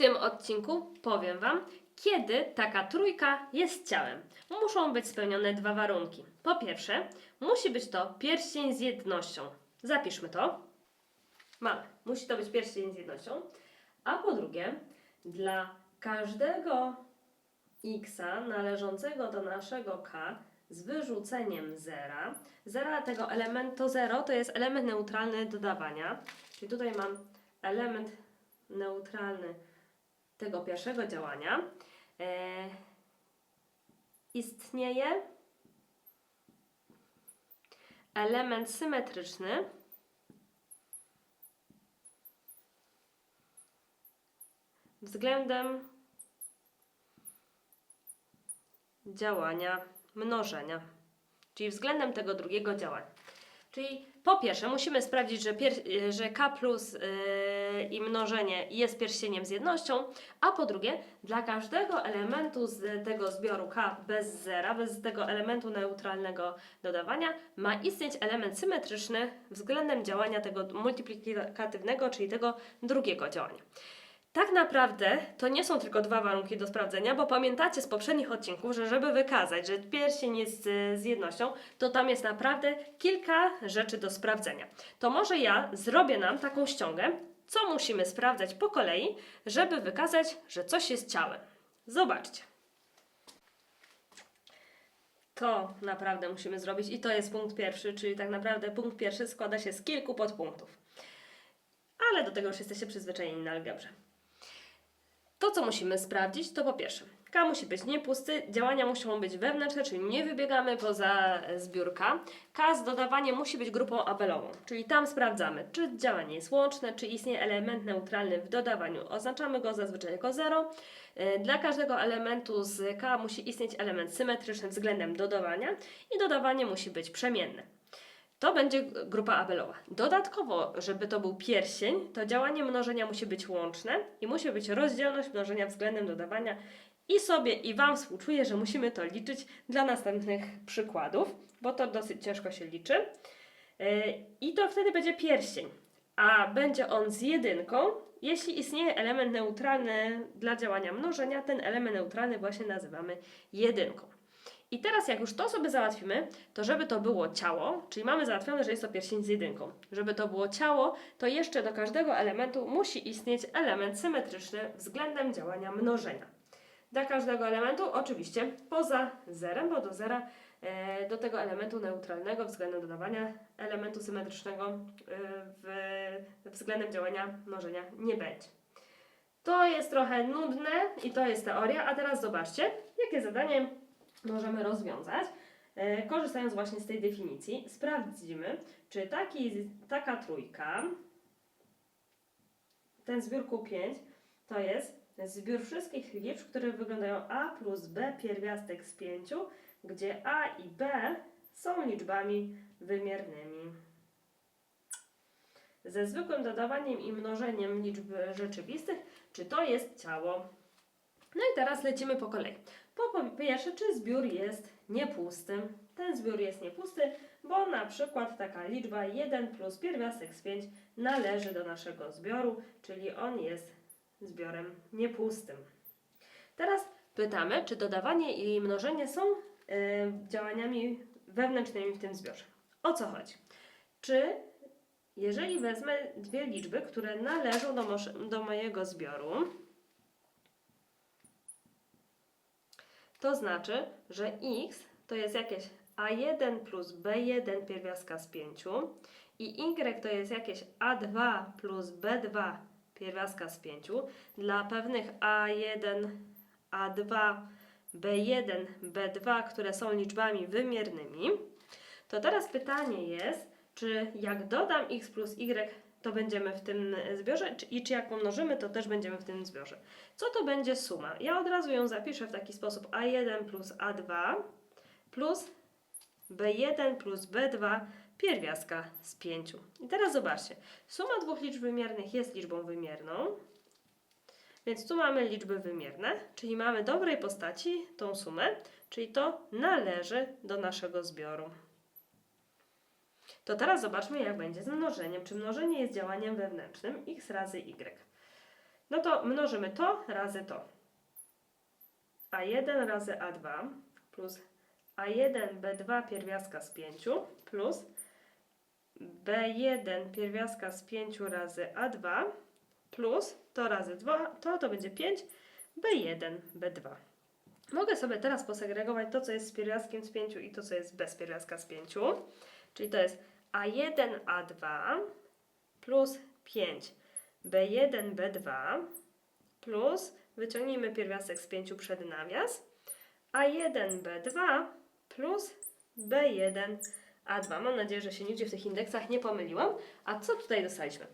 tym odcinku powiem Wam, kiedy taka trójka jest ciałem. Muszą być spełnione dwa warunki. Po pierwsze, musi być to pierścień z jednością. Zapiszmy to. Mamy. Musi to być pierścień z jednością. A po drugie, dla każdego x należącego do naszego k z wyrzuceniem zera. Zera tego elementu, 0 to jest element neutralny dodawania. Czyli tutaj mam element neutralny tego pierwszego działania. E, istnieje element symetryczny względem działania mnożenia, czyli względem tego drugiego działania. Czyli po pierwsze musimy sprawdzić, że, że k plus yy, i mnożenie jest pierścieniem z jednością, a po drugie dla każdego elementu z tego zbioru k bez zera, bez tego elementu neutralnego dodawania ma istnieć element symetryczny względem działania tego multiplikatywnego, czyli tego drugiego działania. Tak naprawdę to nie są tylko dwa warunki do sprawdzenia, bo pamiętacie z poprzednich odcinków, że żeby wykazać, że pierścień jest z jednością, to tam jest naprawdę kilka rzeczy do sprawdzenia. To może ja zrobię nam taką ściągę, co musimy sprawdzać po kolei, żeby wykazać, że coś jest ciałem. Zobaczcie. To naprawdę musimy zrobić i to jest punkt pierwszy, czyli tak naprawdę punkt pierwszy składa się z kilku podpunktów. Ale do tego już jesteście przyzwyczajeni na algebrze. To, co musimy sprawdzić, to po pierwsze, K musi być niepusty, działania muszą być wewnętrzne, czyli nie wybiegamy poza e, zbiórka. K z dodawaniem musi być grupą abelową, czyli tam sprawdzamy, czy działanie jest łączne, czy istnieje element neutralny w dodawaniu. Oznaczamy go zazwyczaj jako 0. Dla każdego elementu z K musi istnieć element symetryczny względem dodawania i dodawanie musi być przemienne. To będzie grupa abelowa. Dodatkowo, żeby to był pierścień, to działanie mnożenia musi być łączne i musi być rozdzielność mnożenia względem dodawania. I sobie, i Wam współczuję, że musimy to liczyć dla następnych przykładów, bo to dosyć ciężko się liczy. Yy, I to wtedy będzie pierścień, a będzie on z jedynką, jeśli istnieje element neutralny dla działania mnożenia, ten element neutralny właśnie nazywamy jedynką. I teraz jak już to sobie załatwimy, to żeby to było ciało, czyli mamy załatwione, że jest to pierścień z jedynką. Żeby to było ciało, to jeszcze do każdego elementu musi istnieć element symetryczny względem działania mnożenia. Dla każdego elementu oczywiście poza zerem, bo do zera e, do tego elementu neutralnego względem dodawania elementu symetrycznego e, względem działania mnożenia nie będzie. To jest trochę nudne i to jest teoria, a teraz zobaczcie, jakie zadanie możemy rozwiązać. E, Korzystając właśnie z tej definicji, sprawdzimy, czy taki, taka trójka, ten zbiór Q5, to jest zbiór wszystkich liczb, które wyglądają a plus b pierwiastek z 5, gdzie a i b są liczbami wymiernymi. Ze zwykłym dodawaniem i mnożeniem liczb rzeczywistych, czy to jest ciało? No i teraz lecimy po kolei. Po pierwsze, czy zbiór jest niepusty? Ten zbiór jest niepusty, bo na przykład taka liczba 1 plus pierwiastek z 5 należy do naszego zbioru, czyli on jest zbiorem niepustym. Teraz pytamy, czy dodawanie i mnożenie są y, działaniami wewnętrznymi w tym zbiorze. O co chodzi? Czy jeżeli wezmę dwie liczby, które należą do, do mojego zbioru, To znaczy, że x to jest jakieś a1 plus b1 pierwiastka z 5 i y to jest jakieś a2 plus b2 pierwiastka z 5 dla pewnych a1, a2, b1, b2, które są liczbami wymiernymi. To teraz pytanie jest, czy jak dodam x plus y, to będziemy w tym zbiorze, i czy jak pomnożymy, to też będziemy w tym zbiorze. Co to będzie suma? Ja od razu ją zapiszę w taki sposób a1 plus a2 plus b1 plus b2 pierwiastka z 5. I teraz zobaczcie, suma dwóch liczb wymiernych jest liczbą wymierną, więc tu mamy liczby wymierne, czyli mamy dobrej postaci tą sumę, czyli to należy do naszego zbioru. To teraz zobaczmy, jak będzie z mnożeniem. Czy mnożenie jest działaniem wewnętrznym x razy y. No to mnożymy to razy to. A1 razy A2 plus A1 B2 pierwiastka z 5 plus B1 pierwiastka z 5 razy A2 plus to razy 2, to to będzie 5 B1 B2. Mogę sobie teraz posegregować to, co jest z pierwiastkiem z 5 i to, co jest bez pierwiastka z 5. Czyli to jest A1 A2 plus 5 B1 B2 plus wyciągnijmy pierwiastek z 5 przed nawias A1 B2 plus B1 A2. Mam nadzieję, że się nigdzie w tych indeksach nie pomyliłam. A co tutaj dostaliśmy?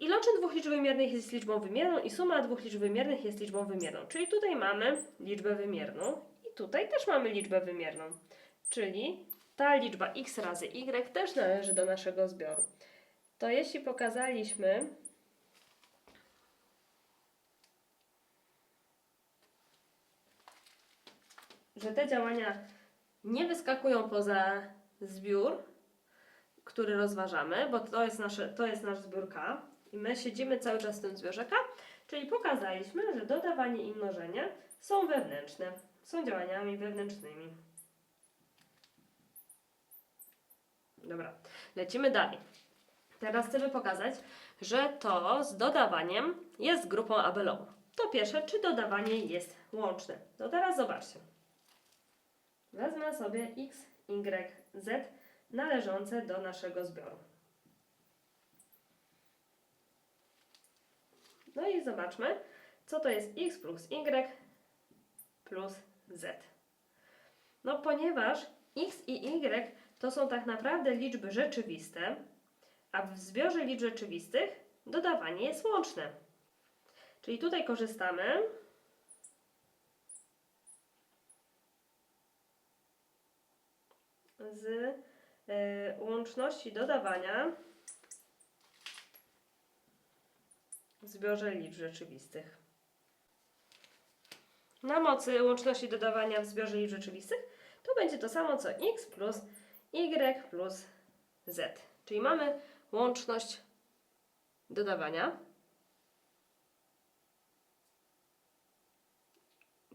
Iloczyn dwóch liczb wymiernych jest liczbą wymierną i suma dwóch liczb wymiernych jest liczbą wymierną. Czyli tutaj mamy liczbę wymierną i tutaj też mamy liczbę wymierną. Czyli ta liczba x razy y też należy do naszego zbioru. To jeśli pokazaliśmy że te działania nie wyskakują poza zbiór, który rozważamy, bo to jest, nasze, to jest nasz zbiór K i my siedzimy cały czas w tym zbiorze K, czyli pokazaliśmy, że dodawanie i mnożenie są wewnętrzne, są działaniami wewnętrznymi. Dobra, lecimy dalej. Teraz chcemy pokazać, że to z dodawaniem jest grupą abelową. To pierwsze, czy dodawanie jest łączne. To teraz zobaczcie. Wezmę sobie x, y, z należące do naszego zbioru. No i zobaczmy, co to jest x plus y plus z. No ponieważ x i y to są tak naprawdę liczby rzeczywiste, a w zbiorze liczb rzeczywistych dodawanie jest łączne. Czyli tutaj korzystamy z y, łączności dodawania w zbiorze liczb rzeczywistych. Na mocy łączności dodawania w zbiorze liczb rzeczywistych to będzie to samo co x plus y plus z. Czyli mamy łączność dodawania.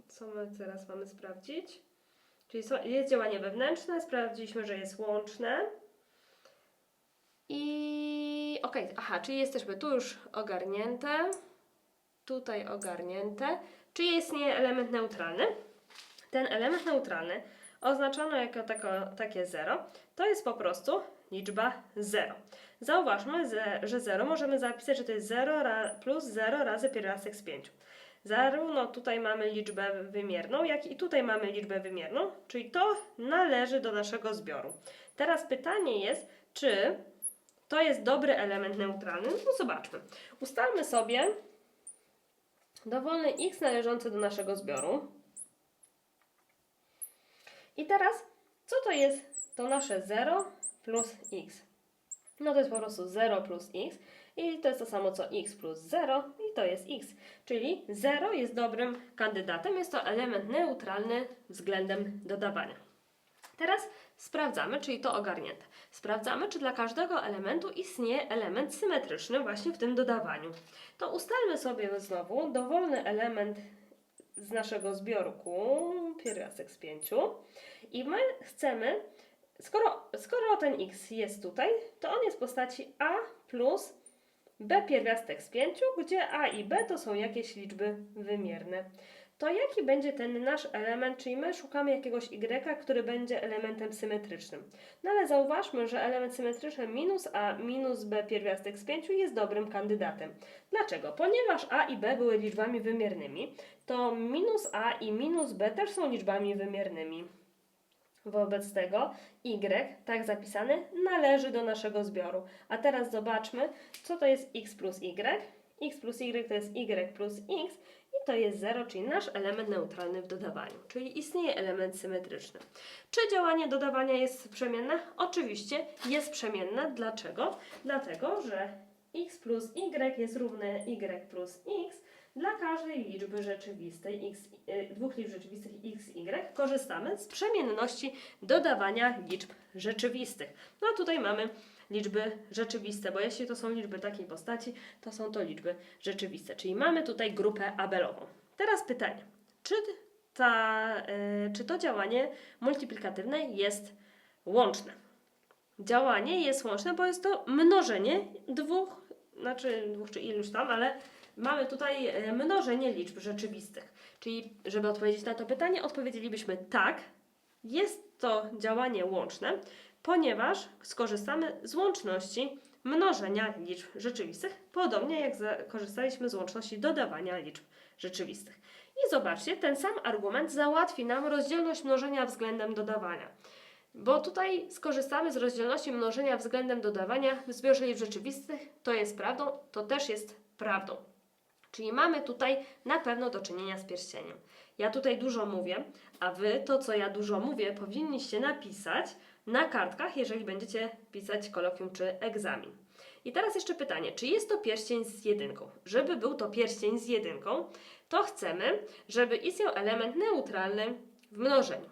Co my teraz mamy sprawdzić? Czyli jest działanie wewnętrzne, sprawdziliśmy, że jest łączne. I okej, aha, czyli jesteśmy tu już ogarnięte, tutaj ogarnięte. Czy istnieje element neutralny? Ten element neutralny oznaczono jako tako, takie 0, to jest po prostu liczba 0. Zauważmy, że- że 0 możemy zapisać, że to jest 0 ra, plus 0 razy pierwiastek z 5. Zarówno tutaj mamy liczbę wymierną, jak i tutaj mamy liczbę wymierną, czyli to należy do naszego zbioru. Teraz pytanie jest, czy to jest dobry element neutralny? No zobaczmy. Ustalmy sobie dowolny x należący do naszego zbioru. I teraz, co to jest to nasze 0 plus x? No to jest po prostu 0 plus x i to jest to samo co x plus 0 i to jest x. Czyli 0 jest dobrym kandydatem, jest to element neutralny względem dodawania. Teraz sprawdzamy, czyli to ogarnięte. Sprawdzamy, czy dla każdego elementu istnieje element symetryczny właśnie w tym dodawaniu. To ustalmy sobie znowu dowolny element z naszego zbiorku, pierwiastek z 5 i my chcemy, skoro, skoro ten x jest tutaj, to on jest w postaci a plus b pierwiastek z 5, gdzie a i b to są jakieś liczby wymierne. To jaki będzie ten nasz element, czyli my szukamy jakiegoś y, który będzie elementem symetrycznym. No ale zauważmy, że element symetryczny minus a minus b pierwiastek z 5 jest dobrym kandydatem. Dlaczego? Ponieważ a i b były liczbami wymiernymi, to minus a i minus b też są liczbami wymiernymi. Wobec tego y, tak zapisany, należy do naszego zbioru. A teraz zobaczmy, co to jest x plus y. x plus y to jest y plus x i to jest 0, czyli nasz element neutralny w dodawaniu, czyli istnieje element symetryczny. Czy działanie dodawania jest przemienne? Oczywiście jest przemienne. Dlaczego? Dlatego, że x plus y jest równe y plus x. Dla każdej liczby rzeczywistej, x, y, dwóch liczb rzeczywistych x, y, korzystamy z przemienności dodawania liczb rzeczywistych. No a tutaj mamy liczby rzeczywiste, bo jeśli to są liczby takiej postaci, to są to liczby rzeczywiste. Czyli mamy tutaj grupę abelową. Teraz pytanie, czy, ta, y, czy to działanie multiplikatywne jest łączne? Działanie jest łączne, bo jest to mnożenie dwóch, znaczy dwóch czy iluś tam, ale mamy tutaj e, mnożenie liczb rzeczywistych. Czyli, żeby odpowiedzieć na to pytanie, odpowiedzielibyśmy tak, jest to działanie łączne, ponieważ skorzystamy z łączności mnożenia liczb rzeczywistych, podobnie jak korzystaliśmy z łączności dodawania liczb rzeczywistych. I zobaczcie, ten sam argument załatwi nam rozdzielność mnożenia względem dodawania. Bo tutaj skorzystamy z rozdzielności mnożenia względem dodawania w zbiorze liczb rzeczywistych. To jest prawdą, to też jest prawdą. Czyli mamy tutaj na pewno do czynienia z pierścieniem. Ja tutaj dużo mówię, a wy to, co ja dużo mówię, powinniście napisać na kartkach, jeżeli będziecie pisać kolokwium czy egzamin. I teraz jeszcze pytanie, czy jest to pierścień z jedynką? Żeby był to pierścień z jedynką, to chcemy, żeby istniał element neutralny w mnożeniu.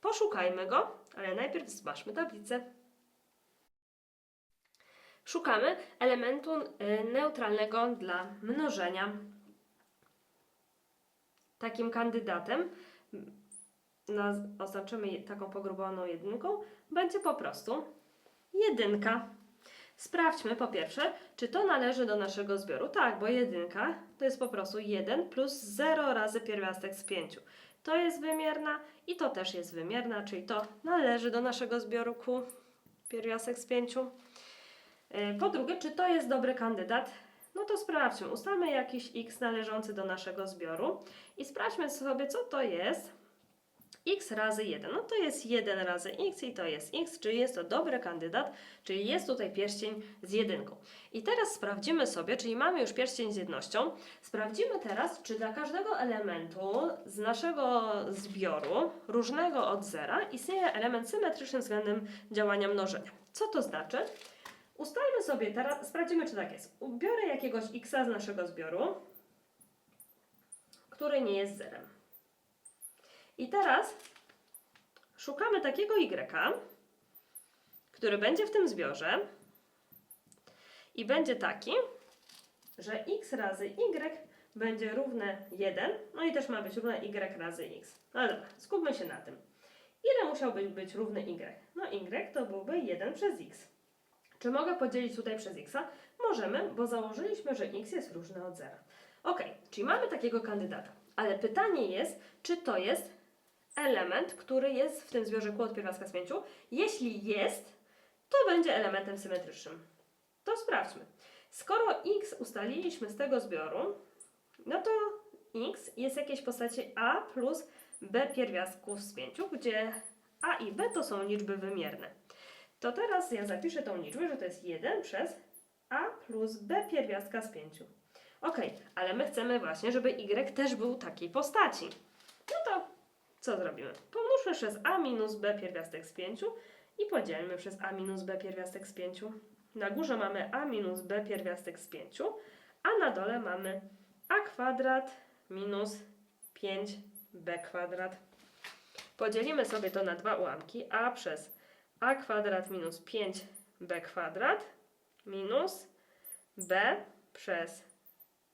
Poszukajmy go, ale najpierw zbadźmy tablicę. Szukamy elementu y, neutralnego dla mnożenia. Takim kandydatem, oznaczymy taką pogrubowaną jedynką, będzie po prostu jedynka. Sprawdźmy po pierwsze, czy to należy do naszego zbioru. Tak, bo jedynka to jest po prostu 1 plus 0 razy pierwiastek z 5. To jest wymierna i to też jest wymierna, czyli to należy do naszego zbioru Q, pierwiastek z 5. Yy, Po drugie, czy to jest dobry kandydat? No to sprawdźmy. Ustalmy jakiś x należący do naszego zbioru i sprawdźmy sobie, co to jest x razy 1. No to jest 1 razy x i to jest x, czyli jest to dobry kandydat, czyli jest tutaj pierścień z jedynką. I teraz sprawdzimy sobie, czyli mamy już pierścień z jednością. Sprawdzimy teraz, czy dla każdego elementu z naszego zbioru, różnego od zera, istnieje element symetryczny względem działania mnożenia. Co to znaczy? Ustalmy sobie teraz, sprawdzimy czy tak jest. Biorę jakiegoś x z naszego zbioru, który nie jest zerem. I teraz szukamy takiego y, który będzie w tym zbiorze i będzie taki, że x razy y będzie równe 1, no i też ma być równe y razy x. No dobra, skupmy się na tym. Ile musiałby być równy y? No y to byłby 1 przez x. Czy mogę podzielić tutaj przez x? Możemy, bo założyliśmy, że x jest różny od zera. Ok, czyli mamy takiego kandydata. Ale pytanie jest, czy to jest element, który jest w tym zbiorze kłod pierwiastka z pięciu? Jeśli jest, to będzie elementem symetrycznym. To sprawdźmy. Skoro x ustaliliśmy z tego zbioru, no to x jest jakiejś postaci a plus b pierwiastków z pięciu, gdzie a i b to są liczby wymierne. To teraz ja zapiszę tą liczbę, że to jest 1 przez a plus b pierwiastka z 5. Ok, ale my chcemy właśnie, żeby y też był takiej postaci. Co zrobimy? Pomnóżmy przez a minus b pierwiastek z 5 i podzielmy przez a minus b pierwiastek z 5. Na górze mamy a minus b pierwiastek z 5, a na dole mamy a kwadrat minus 5b kwadrat. Podzielimy sobie to na dwa ułamki. a przez a kwadrat minus 5b kwadrat minus b przez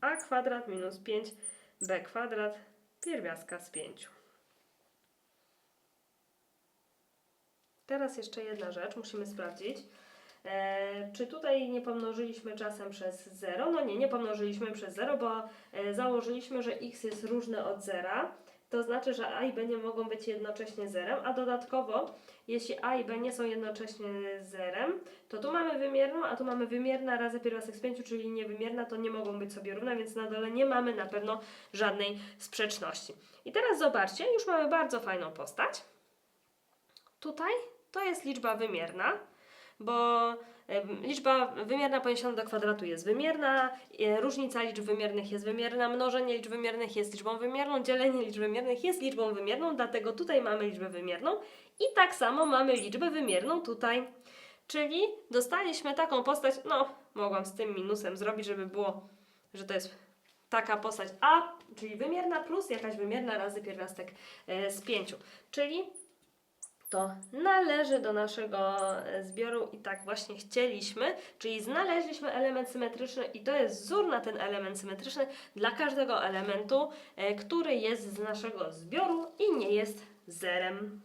a kwadrat minus 5b kwadrat pierwiastka z 5. Teraz jeszcze jedna rzecz, musimy sprawdzić. E, czy tutaj nie pomnożyliśmy czasem przez 0? No nie, nie pomnożyliśmy przez 0, bo e, założyliśmy, że x jest różny od zera. To znaczy, że a i b nie mogą być jednocześnie zerem, a dodatkowo, jeśli a i b nie są jednocześnie zerem, to tu mamy wymierną, a tu mamy wymierna razy pierwiastek z 5, czyli niewymierna, to nie mogą być sobie równe, więc na dole nie mamy na pewno żadnej sprzeczności. I teraz zobaczcie, już mamy bardzo fajną postać. Tutaj to jest liczba wymierna, bo liczba wymierna poniesiona do kwadratu jest wymierna, e, różnica liczb wymiernych jest wymierna, mnożenie liczb wymiernych jest liczbą wymierną, dzielenie liczb wymiernych jest liczbą wymierną, dlatego tutaj mamy liczbę wymierną i tak samo mamy liczbę wymierną tutaj. Czyli dostaliśmy taką postać, no mogłam z tym minusem zrobić, żeby było, że to jest taka postać A, czyli wymierna plus jakaś wymierna razy pierwiastek e, z 5. Czyli to należy do naszego e, zbioru i tak właśnie chcieliśmy, czyli znaleźliśmy element symetryczny i to jest wzór na ten element symetryczny dla każdego elementu, e, który jest z naszego zbioru i nie jest zerem.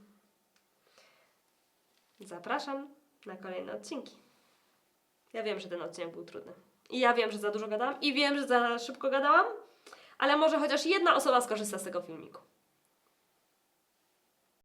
Zapraszam na kolejne odcinki. Ja wiem, że ten odcinek był trudny. I ja wiem, że za dużo gadałam i wiem, że za szybko gadałam, ale może chociaż jedna osoba skorzysta z tego filmiku.